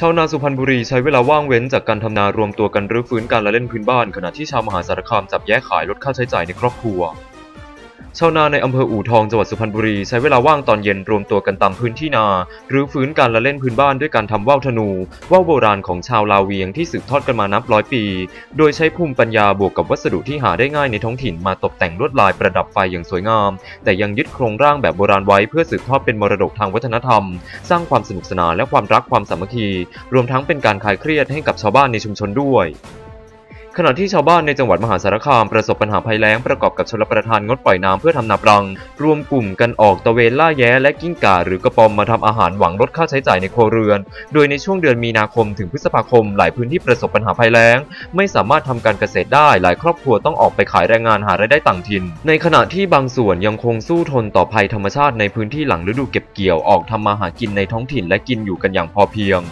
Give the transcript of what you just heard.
ชาวนาสุพรรณบุรีใช้เวลาว่างเว้นจากการทำนารวมตัวกันรื้อฟื้นการละเล่นพื้นบ้าน ขณะที่ชาวมหาสารคามจับแยกขายลดค่าใช้จ่ายในครอบครัว ชาวนาในอำเภออู่ทองจังหวัดสุพรรณบุรีใช้เวลาว่างตอนเย็นรวมตัวกันตามพื้นที่นา หรือฟื้นการละเล่นพื้นบ้านด้วยการทำว่าวธนูว่าวโบราณของชาวลาเวียงที่สืบทอดกันมานับร้อยปี โดยใช้ภูมิปัญญาบวกกับวัสดุที่หาได้ง่ายในท้องถิ่นมาตกแต่งลวดลายประดับไฟอย่างสวยงาม แต่ยังยึดโครงร่างแบบโบราณไว้เพื่อสืบทอดเป็นมรดกทางวัฒนธรรม สร้างความสนุกสนานและความรักความสามัคคี รวมทั้งเป็นการคลายเครียดให้กับชาวบ้านในชุมชนด้วย ขณะที่ชาวบ้านในจังหวัดมหาสารคามประสบปัญหาภัยแล้งประกอบกับชลประทานงดปล่อยน้ำเพื่อทำนาปรัง รวมกลุ่มกันออกตะเวนล่าแย้และกิ้งก่าหรือกระปอมมาทำอาหารหวังลดค่าใช้จ่ายในครัวเรือน โดยในช่วงเดือนมีนาคมถึงพฤษภาคม หลายพื้นที่ประสบปัญหาภัยแล้ง ไม่สามารถทำการเกษตรได้ หลายครอบครัวต้องออกไปขายแรงงานหารายได้ต่างถิ่น ในขณะที่บางส่วนยังคงสู้ทนต่อภัยธรรมชาติในพื้นที่หลังฤดูเก็บเกี่ยวออกทำมาหากินในท้องถิ่นและกินอยู่กันอย่างพอเพียง